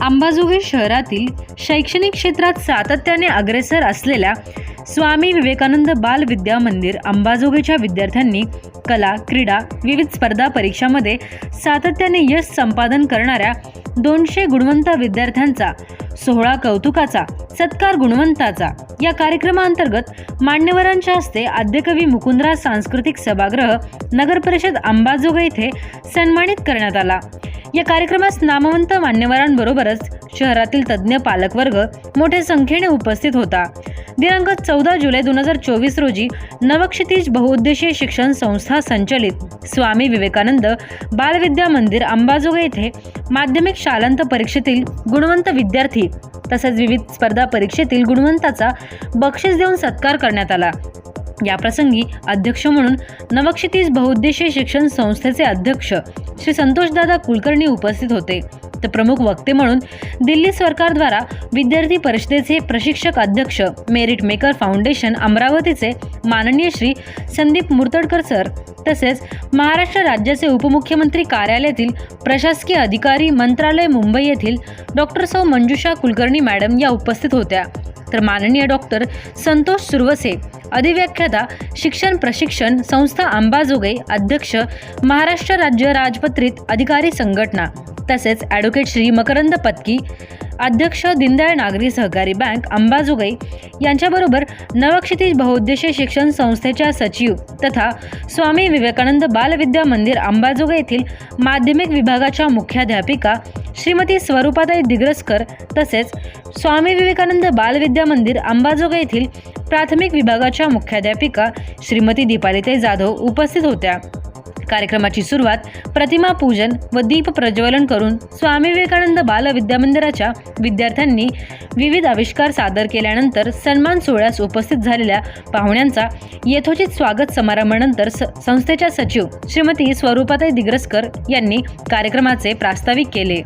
अंबाजोगाई शहरातील शैक्षणिक क्षेत्रात सातत्याने अग्रेसर असलेल्या स्वामी विवेकानंद बाल विद्या मंदिर अंबाजोगाईच्या विद्यार्थ्यांनी कला क्रीडा विविध स्पर्धा परीक्षामध्ये सातत्याने यश संपादन करणाऱ्या दोनशे गुणवंत विद्यार्थ्यांचा सोहळा कौतुकाचा सत्कार गुणवंताचा. या कार्यक्रमाअंतर्गत मान्यवरांच्या हस्ते आद्यकवी मुकुंदराज सांस्कृतिक सभागृह नगर परिषद अंबाजोगाई येथे सन्मानित करण्यात आला. या कार्यक्रमास नामवंत मान्यवरांबरोबरच शहरातील तज्ज्ञ पालकवर्ग मोठ्या संख्येने उपस्थित होता. दिनांक चौदा जुलै दोन हजार चोवीस रोजी नवक्षितिज बहुउद्देशीय शिक्षण संस्था संचलित स्वामी विवेकानंद बालविद्या मंदिर अंबाजोगाई येथे माध्यमिक शालांत परीक्षेतील गुणवंत विद्यार्थी तसेच विविध स्पर्धा परीक्षेतील गुणवंताचा बक्षीस देऊन सत्कार करण्यात आला. याप्रसंगी अध्यक्ष म्हणून नवक्षितिज बहुउद्देशीय शिक्षण संस्थेचे अध्यक्ष श्री संतोषदादा कुलकर्णी उपस्थित होते. तर प्रमुख वक्ते म्हणून दिल्ली सरकारद्वारा विद्यार्थी परिषदेचे प्रशिक्षक अध्यक्ष मेरिट मेकर फाउंडेशन अमरावतीचे माननीय श्री संदीप मुर्तडकर सर तसेच महाराष्ट्र राज्याचे उपमुख्यमंत्री कार्यालयातील प्रशासकीय अधिकारी मंत्रालय मुंबई येथील डॉक्टर सौ मंजुषा कुलकर्णी मॅडम या उपस्थित होत्या. तर माननीय डॉक्टर संतोष सुरवसे अधिव्याख्याता शिक्षण प्रशिक्षण संस्था अंबाजोगाई अध्यक्ष महाराष्ट्र राज्य राजपत्रित अधिकारी संघटना तसेच ॲडव्होकेट श्री मकरंद पत्की अध्यक्ष दीनदयाळ नागरी सहकारी बँक अंबाजोगाई यांच्याबरोबर नवक्षितिज बहुउद्देशीय शिक्षण संस्थेच्या सचिव तथा स्वामी विवेकानंद बालविद्या मंदिर अंबाजोगाई येथील माध्यमिक विभागाच्या मुख्याध्यापिका श्रीमती स्वरूपाताई दिग्रसकर तसेच स्वामी विवेकानंद बालविद्या मंदिर अंबाजोगाई येथील प्राथमिक विभागाच्या मुख्याध्यापिका श्रीमती दीपालिताई जाधव उपस्थित होत्या. कार्यक्रमाची सुरुवात प्रतिमा पूजन व दीप प्रज्वलन करून स्वामी विवेकानंद बाल विद्यामंदिराच्या विद्यार्थ्यांनी विविध आविष्कार सादर केल्यानंतर सन्मान सोहळ्यास उपस्थित झालेल्या पाहुण्यांचा यथोचित स्वागत समारंभानंतर स संस्थेच्या सचिव श्रीमती स्वरूपाताई दिग्रसकर यांनी कार्यक्रमाचे प्रास्ताविक केले.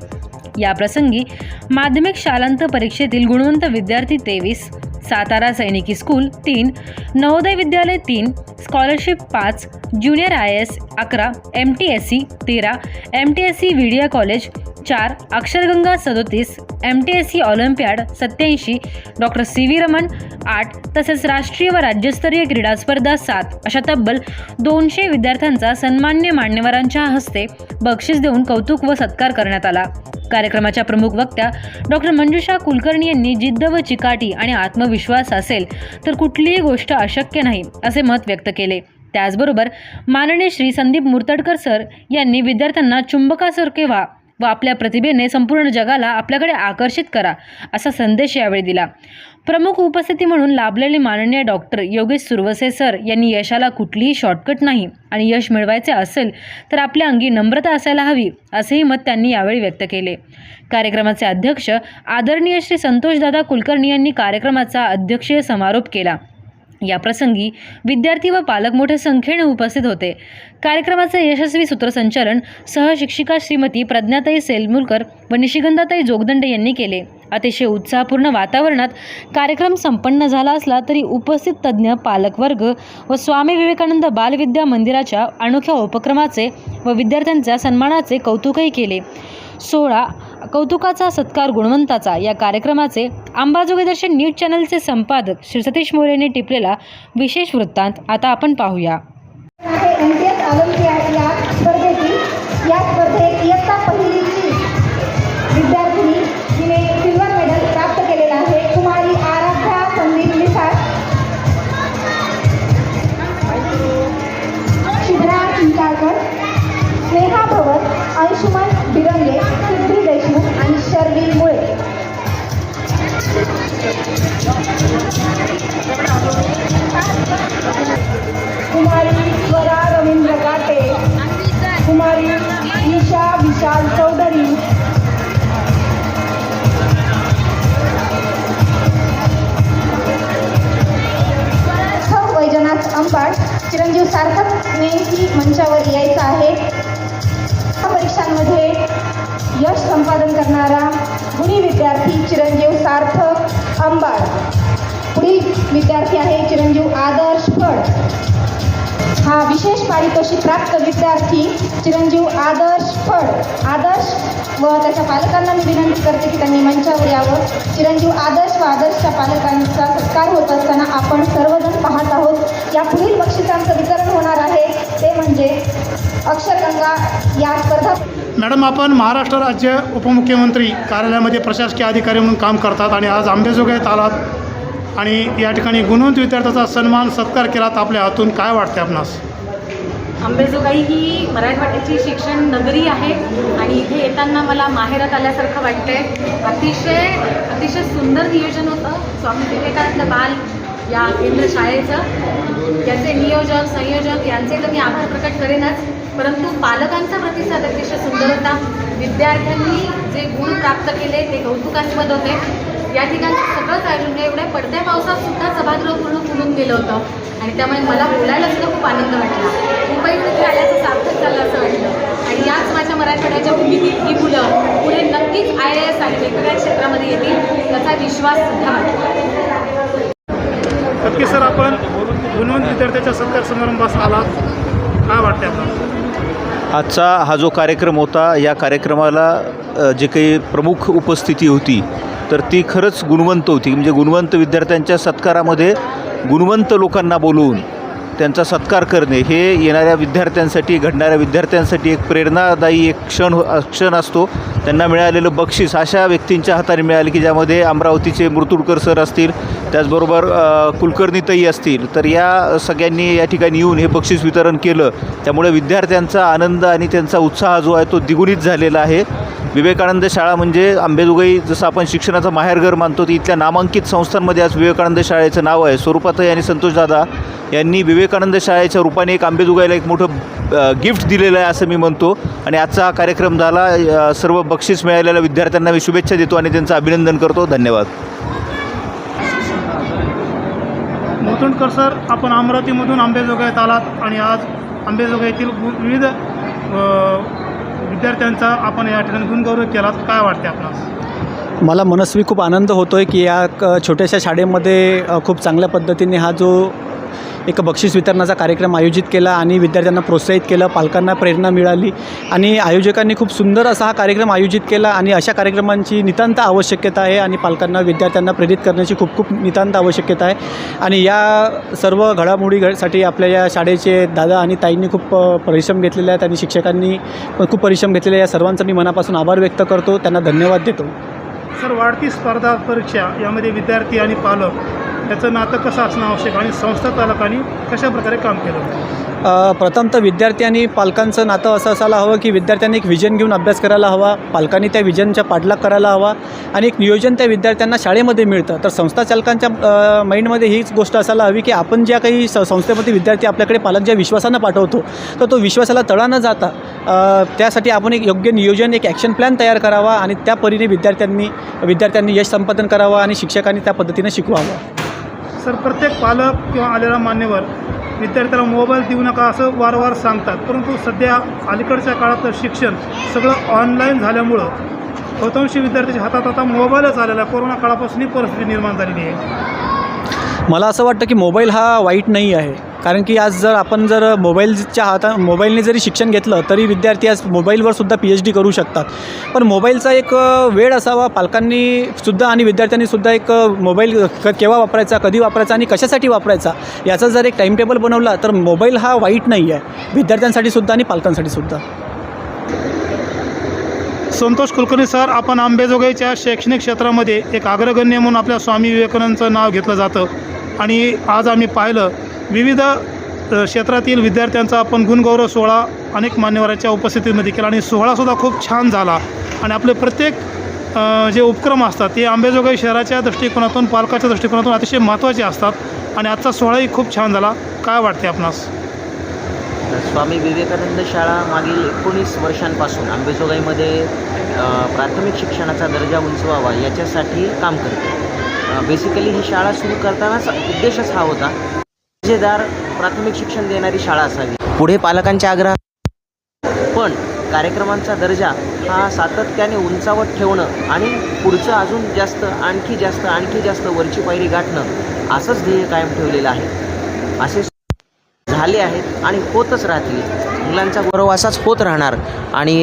याप्रसंगी माध्यमिक शालांत परीक्षेतील गुणवंत विद्यार्थी तेवीस सातारा सैनिकी स्कूल तीन नवोदय विद्यालय तीन स्कॉलरशिप पाच ज्युनियर आय एस अकरा एम टी एस सी तेरा एम टी एस सी व्हिडिया कॉलेज चार अक्षरगंगा सदोतीस M T S C olympiad सत्याऐंशी डॉक्टर सी व्ही रमन आठ तसेच राष्ट्रीय व राज्यस्तरीय क्रीडा स्पर्धा सात. अशा तब्बल दोनशे विद्यार्थ्यांचा सन्मान्य मान्यवरांच्या हस्ते बक्षीस देऊन कौतुक व सत्कार करण्यात आला. कार्यक्रमाच्या प्रमुख वक्त्या डॉक्टर मंजुषा कुलकर्णी यांनी जिद्द व चिकाटी आणि आत्मविश्वास असेल तर कुठलीही गोष्ट अशक्य नाही असे मत व्यक्त केले. त्याचबरोबर माननीय श्री संदीप मुर्तडकर सर यांनी विद्यार्थ्यांना चुंबकासारखे व्हा. व आपल्या प्रतिभेने संपूर्ण जगाला आपल्याकडे आकर्षित करा असा संदेश यावेळी दिला. प्रमुख उपस्थिती म्हणून लाभलेले माननीय डॉक्टर योगेश सुरवसे सर यांनी यशाला कुठलीही शॉर्टकट नाही आणि यश मिळवायचे असेल तर आपल्या अंगी नम्रता असायला हवी असेही मत त्यांनी यावेळी व्यक्त केले. कार्यक्रमाचे अध्यक्ष आदरणीय श्री संतोषदादा कुलकर्णी यांनी कार्यक्रमाचा अध्यक्षीय समारोप केला. याप्रसंगी विद्यार्थी व पालक मोठ्या संख्येने उपस्थित होते. कार्यक्रमाचे यशस्वी सूत्रसंचालन सहशिक्षिका श्रीमती प्रज्ञाताई सेलमुलकर व निशिगंधाताई जोगदंडे यांनी केले. अतिशय उत्साहपूर्ण वातावरणात कार्यक्रम संपन्न झाला असला तरी उपस्थित तज्ज्ञ पालकवर्ग व स्वामी विवेकानंद बालविद्या मंदिराच्या अनोख्या उपक्रमाचे व विद्यार्थ्यांच्या सन्मानाचे कौतुकही केले. सोळा कौतुकाचा सत्कार गुणवंताचा या कार्यक्रमाचे अंबाजोगाई दर्शन न्यूज चॅनलचे संपादक श्री सतीश मोरे यांनी टिपलेला विशेष वृत्तांत आता आपण पाहूया. कुमारी स्वरा रवींद्र काटे कुमारी निशा विशाल चौधरी. वैजनाथ अंबाड चिरंजीव सार्थकनेही मंचावर यायचं आहे. या परीक्षांमध्ये यश संपादन करणारा गुणी विद्यार्थी चिरंजीव सार्थक. अंबाड. पुढील विद्यार्थी आहे चिरंजीव आदर्श फड. हा विशेष पारितोषिक प्राप्त विद्यार्थी चिरंजीव आदर्श फड. आदर्श व त्याच्या पालकांना मी विनंती करते की त्यांनी मंचावर यावं. चिरंजीव आदर्श व आदर्शच्या पालकांचा सत्कार होत असताना आपण सर्वजण पाहत आहोत. या पुढील बक्षिसांचं वितरण होणार आहे. ते म्हणजे अक्षरगंगा या स्पर्धा मॅडम आपण महाराष्ट्र राज्य उपमुख्यमंत्री कार्यालयामध्ये प्रशासकीय अधिकारी म्हणून काम करतात आणि आज आंबेजोगाईत आलात आणि या ठिकाणी गुणवंत विद्यार्थ्याचा सन्मान सत्कार केलात आपल्या हातून. काय वाटते आपणास? अंबेजोगाई ही मराठवाड्याची शिक्षण नगरी आहे आणि इथे येताना मला माहेरात आल्यासारखं वाटतंय. अतिशय अतिशय सुंदर नियोजन होतं. स्वामी विवेकानंद बाल या केंद्र शाळेचं. याचे नियोजक संयोजक यांचे तर मी आभार प्रकट करेनच. परंतु पालकांचा प्रतिसाद अतिशय सुंदर होता. विद्यार्थ्यांनी जे गुण प्राप्त केले ते कौतुकास्पद होते. या ठिकाणचं सगळंच आयोजन एवढ्या पडत्या पावसात सुद्धा सभागृह पूर्ण फुलून गेलं होतं. आणि त्यामुळे मला बोलायला सुद्धा खूप आनंद वाटला. मुंबईत इथे आल्याचं सार्थक झालं असं वाटलं. आणि याच माझ्या मराठवाड्याच्या भूमितीत ही मुलं पुढे नक्कीच आय ए एस आणि वेगवेगळ्या क्षेत्रामध्ये येतील याचा विश्वास सुद्धा वाटतो नक्की सर आपण गुणवंत विद्यार्थ्याच्या सत्कार समारंभास आला काय वाटते आपल्याला? आजचा हा जो कार्यक्रम होता या कार्यक्रमाला जे काही प्रमुख उपस्थिती होती तर ती खरंच गुणवंत होती. म्हणजे गुणवंत विद्यार्थ्यांच्या सत्कारामध्ये गुणवंत लोकांना बोलवून त्यांचा सत्कार करणे हे येणाऱ्या विद्यार्थ्यांसाठी घडणाऱ्या विद्यार्थ्यांसाठी एक प्रेरणादायी एक क्षण हो- क्षण असतो. त्यांना मिळालेलं बक्षीस अशा व्यक्तींच्या हाताने मिळाले की ज्यामध्ये अमरावतीचे मृतुडकर सर असतील त्याचबरोबर कुलकर्णीतही असतील. तर या सगळ्यांनी या ठिकाणी येऊन हे बक्षीस वितरण केलं. त्यामुळे विद्यार्थ्यांचा आनंद आणि त्यांचा उत्साह जो आहे तो द्विगुणित झालेला आहे. विवेकानंद शाळा म्हणजे आंबेजोगाई जसं आपण शिक्षणाचं माहेरघर मानतो ती इथल्या नामांकित संस्थांमध्ये आज विवेकानंद शाळेचं नाव आहे. स्वरूपाताई आणि संतोषदादा यांनी विवेकानंद शाळेच्या रूपाने एक आंबेजोगाईला एक मोठं गिफ्ट दिलेलं आहे असं मी म्हणतो. आणि आजचा हा कार्यक्रम झाला. सर्व बक्षीस मिळालेल्या विद्यार्थ्यांना मी शुभेच्छा देतो आणि त्यांचं अभिनंदन करतो. धन्यवाद. मुतुंडकर सर आपण अमरावतीमधून आंबेजोगाईत आलात आणि आज आंबेजोगाईतील विविध विद्यार्थ्यांचा आपण या ठिकाणी गुणगौरव केलात काय वाटते आपणास? मला मनस्वी खूप आनंद होतो आहे की या क छोट्याशा शाळेमध्ये खूप चांगल्या पद्धतीने हा जो एक बक्षीस वितरणाचा कार्यक्रम आयोजित केला आणि विद्यार्थ्यांना प्रोत्साहित केलं पालकांना प्रेरणा मिळाली आणि आयोजकांनी खूप सुंदर असा हा कार्यक्रम आयोजित केला आणि अशा कार्यक्रमांची नितांत आवश्यकता आहे आणि पालकांना विद्यार्थ्यांना प्रेरित करण्याची खूप खूप नितांत आवश्यकता आहे. आणि या सर्व घडामोडीसाठी आपल्या या शाळेचे दादा आणि ताईंनी खूप परिश्रम घेतलेले आहेत आणि शिक्षकांनी खूप परिश्रम घेतलेले आहे. या सर्वांचा मी मनापासून आभार व्यक्त करतो. त्यांना धन्यवाद देतो. सर वाढती स्पर्धा परीक्षा यामध्ये विद्यार्थी आणि पालक त्याचं नातं कसं असणं आवश्यक आणि संस्था चालकांनी कशा प्रकारे काम केलं? प्रथम तर विद्यार्थी आणि पालकांचं नातं असं असायला हवं की विद्यार्थ्यांनी एक विजन घेऊन अभ्यास करायला हवा पालकांनी त्या विजनच्या पाठलाग करायला हवा आणि एक नियोजन त्या विद्यार्थ्यांना शाळेमध्ये मिळतं. तर संस्था चालकांच्या माइंडमध्ये हीच गोष्ट असायला हवी की आपण ज्या काही स संस्थेमध्ये विद्यार्थी आपल्याकडे पालक ज्या विश्वासानं पाठवतो तर तो विश्वासाला तळा न जाता त्यासाठी आपण एक योग्य नियोजन एक ॲक्शन प्लॅन तयार करावा आणि त्या परीने विद्यार्थ्यांनी विद्यार्थ्यांनी यश संपादन करावं आणि शिक्षकांनी त्या पद्धतीनं शिकवावं. सर प्रत्येक पालक किंवा आलेला मान्यवर विद्यार्थ्याला मोबाईल देऊ नका असं वारंवार सांगतात. परंतु सध्या अलीकडच्या काळात शिक्षण सगळं ऑनलाईन झाल्यामुळं बहुतांशी विद्यार्थ्याच्या हातात आता मोबाईलच आलेला आहे. कोरोना काळापासून ही परिस्थिती निर्माण झालेली आहे. मला असं वाटतं की मोबाईल हा वाईट नाही आहे. कारण की आज जर आपण जर मोबाईलच्या हाता मोबाईलने जरी शिक्षण घेतलं तरी विद्यार्थी आज मोबाईलवर सुद्धा पी एच डी करू शकतात. पण मोबाईलचा एक वेळ असावा पालकांनी सुद्धा आणि विद्यार्थ्यांनी सुद्धा एक मोबाईल केव्हा वापरायचा कधी वापरायचा आणि कशासाठी वापरायचा याचा जर एक टाईम टेबल बनवला तर मोबाईल हा वाईट नाही आहे. विद्यार्थ्यांसाठी सुद्धा आणि पालकांसाठी सुद्धा. संतोष कुलकर्णी सर आपण आंबेजोगाईच्या शैक्षणिक क्षेत्रामध्ये एक अग्रगण्य म्हणून आपल्या स्वामी विवेकानंदचं नाव घेतलं जातं. आणि आज आम्ही पाहिलं विविध क्षेत्रातील विद्यार्थ्यांचा आपण गुणगौरव सोहळा अनेक मान्यवरांच्या उपस्थितीमध्ये केला आणि सोहळासुद्धा खूप छान झाला. आणि आपले प्रत्येक जे उपक्रम असतात ते आंबेजोगाई शहराच्या दृष्टिकोनातून पालकाच्या दृष्टिकोनातून अतिशय महत्त्वाचे असतात आणि आजचा सोहळाही खूप छान झाला. काय वाटते आपणास? स्वामी विवेकानंद शाळा मागील एकोणीस वर्षांपासून आंबेजोगाईमध्ये प्राथमिक शिक्षणाचा दर्जा उंचवावा याच्यासाठी काम करते. बेसिकली ही शाळा सुरू करतानाच उद्देशच हा होता दर्जेदार प्राथमिक शिक्षण देणारी शाळा असावी. पुढे पालकांच्या आग्रह पण कार्यक्रमांचा दर्जा हा सातत्याने उंचावत ठेवणं आणि पुढचं अजून जास्त आणखी जास्त आणखी जास्त वरची पायरी गाठणं असंच ध्येय कायम ठेवलेलं आहे. असे झाले आहेत आणि होतच राहतील. मुलांचा गौरव असाच होत राहणार. आणि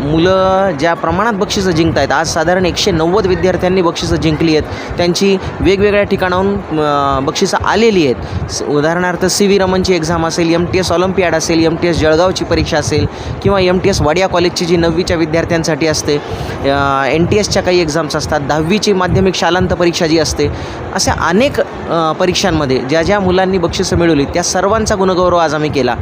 मुलं ज्या प्रमाणात बक्षिसं जिंकत आहेत आज साधारण एकशे नव्वद विद्यार्थ्यांनी बक्षिसं जिंकली आहेत. त्यांची वेगवेगळ्या ठिकाणाहून बक्षिसं आलेली आहेत. उदाहरणार्थ सी व्ही रमनची एक्झाम असेल एम टी एस ऑलिम्पियाड असेल एम टी एस जळगावची परीक्षा असेल किंवा एम टी एस वाडिया कॉलेजची जी नववीच्या विद्यार्थ्यांसाठी असते एन टी एसच्या काही एक्झाम्स असतात दहावीची माध्यमिक शालांत परीक्षा जी असते अशा अनेक परीक्षांमध्ये ज्या ज्या मुलांनी बक्षिसं मिळवली त्या सर्वांचा गुणगौरव आज आम्ही केला.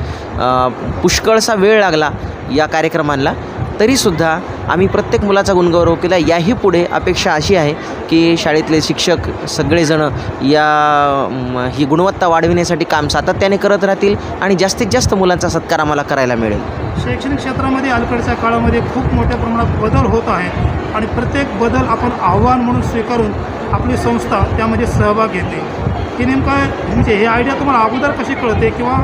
पुष्कळ पुष्कळसा वेळ लागला या कार्यक्रमांना तरीसुद्धा आम्ही प्रत्येक मुलाचा गुणगौरव केला. याही पुढे अपेक्षा अशी आहे की शाळेतले शिक्षक सगळेजणं या ही गुणवत्ता वाढविण्यासाठी काम सातत्याने करत राहतील आणि जास्तीत जास्त मुलांचा सत्कार आम्हाला करायला मिळेल. शैक्षणिक क्षेत्रामध्ये अलीकडच्या काळामध्ये खूप मोठ्या प्रमाणात बदल होत आहे आणि प्रत्येक बदल आपण आव्हान म्हणून स्वीकारून आपली संस्था त्यामध्ये सहभाग घेते. हे नेमकं म्हणजे हे आयडिया तुम्हाला अगोदर कशी कळते किंवा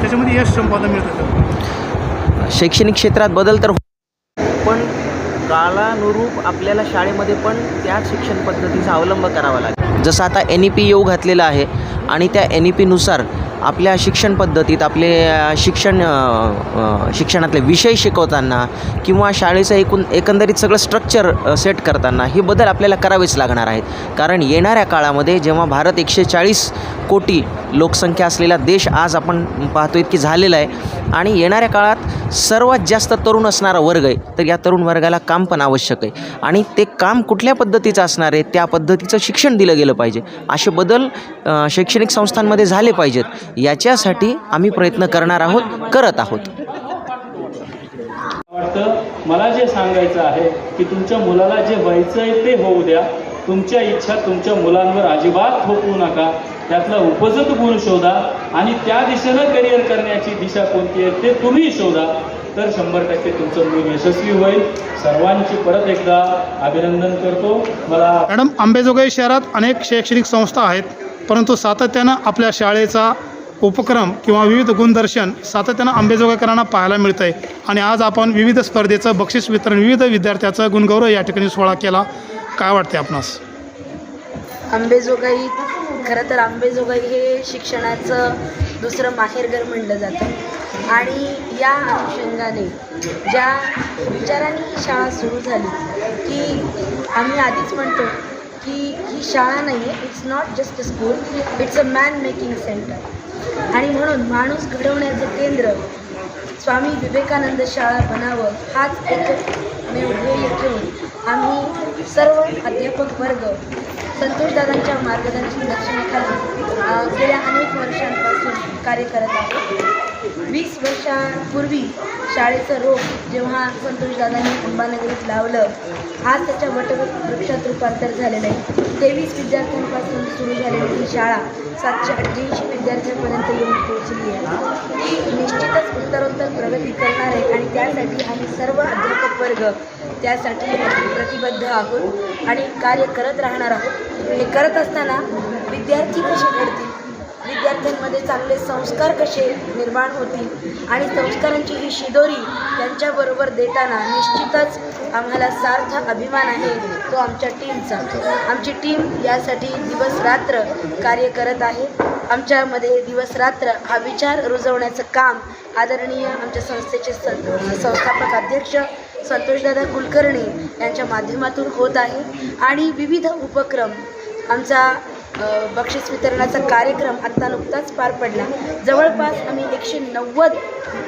त्याच्यामध्ये यश संपादन मिळतं का? शैक्षणिक क्षेत्रात बदल तर हो- पण काळानुरूप आपल्याला शाळेमध्ये पण त्याच शिक्षण पद्धतीचा अवलंब करावा लागेल जसं आता एन ई पी येऊ घातलेलं आहे आणि त्या एन ई पीनुसार आपल्या शिक्षण पद्धतीत आपले शिक्षण शिक्षणातले विषय शिकवताना किंवा शाळेचं एकूण एकंदरीत सगळं स्ट्रक्चर सेट करताना हे बदल आपल्याला करावेच लागणार आहेत. कारण येणाऱ्या काळामध्ये जेव्हा भारत एकशे चाळीस कोटी लोकसंख्या असलेला देश आज आपण पाहतोय की झालेला आहे आणि येणाऱ्या काळात सर्वात जास्त तरुण असणारा वर्ग आहे. तर या तरुण वर्गाला काम पण आवश्यक आहे. आणि ते काम कुठल्या पद्धतीचं असणार आहे त्या पद्धतीचं शिक्षण दिलं गेलं पाहिजे. असे बदल शैक्षणिक संस्थांमध्ये झाले पाहिजेत. याच्यासाठी आम्ही प्रयत्न करणार आहोत करत आहोत. वाटतं मला जे सांगायचं आहे की तुमच्या मुलाला जे व्हायचं आहे ते होऊ द्या. तुमच्या इच्छा तुमच्या मुलांवर अजिबात थोपवू नका. त्यातला उपजत गुण शोधा आणि त्या दिशेनं करिअर करण्याची दिशा कोणती आहे ते तुम्ही शोधा. तर शंभर टक्के तुमचं मूल यशस्वी होईल. सर्वांची परत एकदा अभिनंदन करतो. मला मॅडम अंबेजोगाई शहरात अनेक शैक्षणिक संस्था आहेत परंतु सातत्यानं आपल्या शाळेचा उपक्रम किंवा विविध गुणदर्शन सातत्यानं अंबेजोगाईकरांना पाहायला मिळतं आहे आणि आज आपण विविध स्पर्धेचं बक्षीस वितरण विविध विद्यार्थ्याचं गुणगौरव या ठिकाणी सोहळा केला. काय वाटते आपणास? आंबेजोगाई खरं तर आंबेजोगाई हे शिक्षणाचं दुसरं माहेरघर म्हणलं जातं. आणि या अनुषंगाने ज्या विचारांनी ही शाळा सुरू झाली की आम्ही आधीच म्हणतो की ही शाळा नाही आहे it's not just a school it's a man making centre आणि म्हणून माणूस घडवण्याचं केंद्र स्वामी विवेकानंद शाळा बनावं हाच एक ध्येय ठेवून आम्ही सर्व अध्यापक वर्ग संतोषदादांच्या मार्गदर्शनाखाली अ, गेल्या अनेक वर्षांपासून कार्य करत आहोत. वीस वर्षापूर्वी शाळेचं रोप जेव्हा संतोषदादांनी अंबानगरीत लावलं आज त्याच्या वटवृक्षात रूपांतर झालेलं आहे. तेवीस विद्यार्थ्यांपासून सुरू झालेली ही शाळा सातशे अठ्ठ्याऐंशी विद्यार्थ्यांपर्यंत येऊन पोहोचली आहे. ती निश्चितच उत्तरोत्तर प्रगती करणार आहे आणि त्यासाठी आम्ही सर्व अध्यापक वर्ग त्यासाठी प्रतिबद्ध आहोत आणि कार्य करत राहणार आहोत. हे करत असताना विद्यार्थी कसे घडतील? विद्यार्थ्यांमध्ये चांगले संस्कार कसे निर्माण होतील? आणि संस्कारांची ही शिदोरी त्यांच्याबरोबर देताना निश्चितच आम्हाला सार्थ अभिमान आहे. तो आमच्या टीमचा आमची टीम यासाठी दिवस रात्र कार्य करत आहे. आमच्यामध्ये दिवस रात्र हा विचार रुजवण्याचं काम आदरणीय आमच्या संस्थेचे सं संस्थापक अध्यक्ष संतोषदादा कुलकर्णी यांच्या माध्यमातून होत आहे. आणि विविध उपक्रम आमचा बक्षीस वितरणाचा कार्यक्रम आत्ता नुकताच पार पडला. जवळपास आम्ही एकशे नव्वद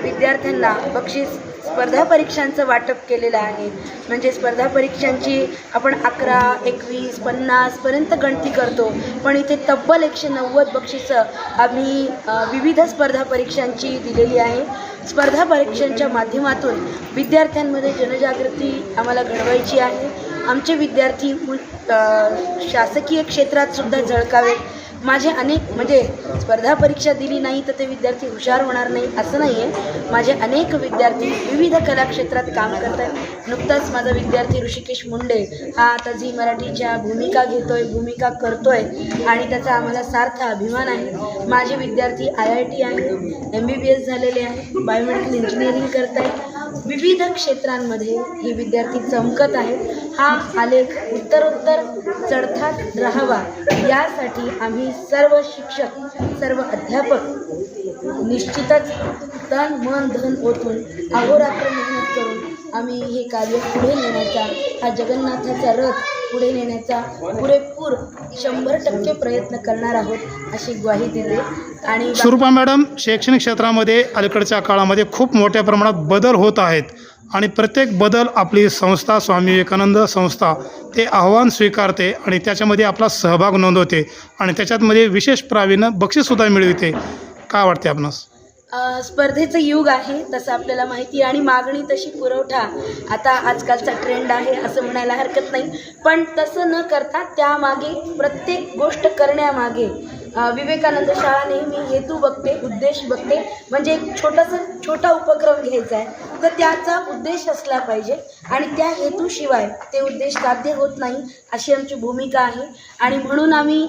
विद्यार्थ्यांना बक्षीस स्पर्धा परीक्षांचं वाटप केलेलं आहे. म्हणजे स्पर्धा परीक्षांची आपण अकरा एकवीस पन्नासपर्यंत गणती करतो. पण इथे तब्बल एकशे नव्वद बक्षिसं आम्ही विविध स्पर्धा परीक्षांची दिलेली आहे. स्पर्धा परीक्षांच्या माध्यमातून विद्यार्थ्यांमध्ये जनजागृती आम्हाला घडवायची आहे. आमचे विद्यार्थी शासकीय क्षेत्रात सुद्धा झळकावेत माझे अनेक म्हणजे स्पर्धा परीक्षा दिली नाही तर ते विद्यार्थी हुशार होणार नाही असं नाही आहे माझे अनेक विद्यार्थी विविध कला क्षेत्रात काम करत आहेत नुकताच माझा विद्यार्थी ऋषिकेश मुंडे हा आता झी मराठीच्या भूमिका घेतोय भूमिका करतोय आणि त्याचा आम्हाला सार्थ अभिमान आहे. माझे विद्यार्थी आय आय टी आहे एम बी बी एस झालेले आहे बायोमेडिकल इंजिनिअरिंग करत आहेत विविध क्षेत्रांमध्ये हे विद्यार्थी चमकत आहेत. हा आलेख उत्तरोत्तर चढताच राहावा. यासाठी आम्ही सर्व शिक्षक सर्व अध्यापक निश्चितच तन मन धन ओतून अहोरात्र मेहनत करून आम्ही हे कार्य पुढे नेण्याचा हा जगन्नाथाचा रथ पुढे नेण्याचा पुरेपूर शंभर टक्के प्रयत्न करणार आहोत अशी ग्वाही दिली आणि स्वरूपा मॅडम शैक्षणिक क्षेत्रामध्ये अलीकडच्या काळामध्ये खूप मोठ्या प्रमाणात बदल होत आहेत. आणि प्रत्येक बदल आपली संस्था स्वामी विवेकानंद संस्था ते आव्हान स्वीकारते आणि त्याच्यामध्ये आपला सहभाग नोंदवते आणि त्याच्यातमध्ये विशेष प्रावीण्य बक्षीससुद्धा मिळविते. काय वाटते आपणास? स्पर्धेचं युग आहे तसं आपल्याला माहिती आणि मागणी तशी पुरवठा आता आजकालचा ट्रेंड आहे असं म्हणायला हरकत नाही. पण तसं न करता त्यामागे प्रत्येक गोष्ट करण्यामागे विवेकानंद शाळा नेहमी हेतू बघते उद्देश बघते. म्हणजे एक छोटासा छोटा उपक्रम घ्यायचा आहे. तर त्याचा उद्देश असला पाहिजे आणि त्या हेतूशिवाय ते उद्देश साध्य होत नाही अशी आमची भूमिका आहे. आणि म्हणून आम्ही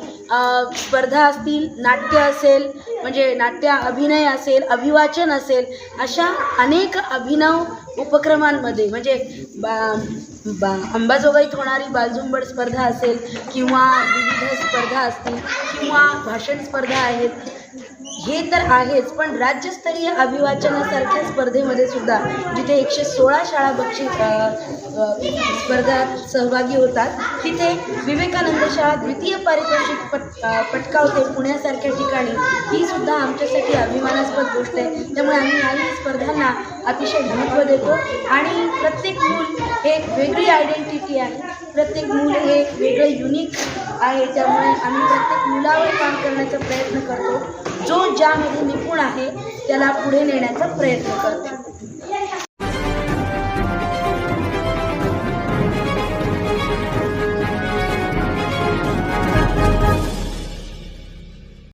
स्पर्धा असतील नाट्य असेल म्हणजे नाट्य अभिनय असेल अभिवाचन असेल अशा अनेक अभिनव उपक्रमांमध्ये म्हणजे बा अंबाजोगाईत होणारी बालझुंबड स्पर्धा असेल किंवा विविध स्पर्धा असतील किंवा भाषण स्पर्धा आहेत हे तर आहेच पण राज्यस्तरीय अभिवाचनासारख्या स्पर्धेमध्ये सुद्धा जिथे एकशे सोळा शाळा बक्षीस स्पर्धात सहभागी होतात तिथे विवेकानंद शाळा द्वितीय पारितोषिक पट पटकावते पुण्यासारख्या ठिकाणी. ही सुद्धा आमच्यासाठी अभिमानास्पद गोष्ट आहे. त्यामुळे आम्ही याही स्पर्धांना अतिशय महत्त्व देतो. आणि प्रत्येक मूल हे एक वेगळी आयडेंटिटी आहे. प्रत्येक मूल हे एक वेगळं युनिक आहे. त्यामुळे आम्ही प्रत्येक मुलावर काम करण्याचा प्रयत्न करतो. जो ज्यामध्ये निपुण आहे त्याला पुढे नेण्याचा प्रयत्न करतो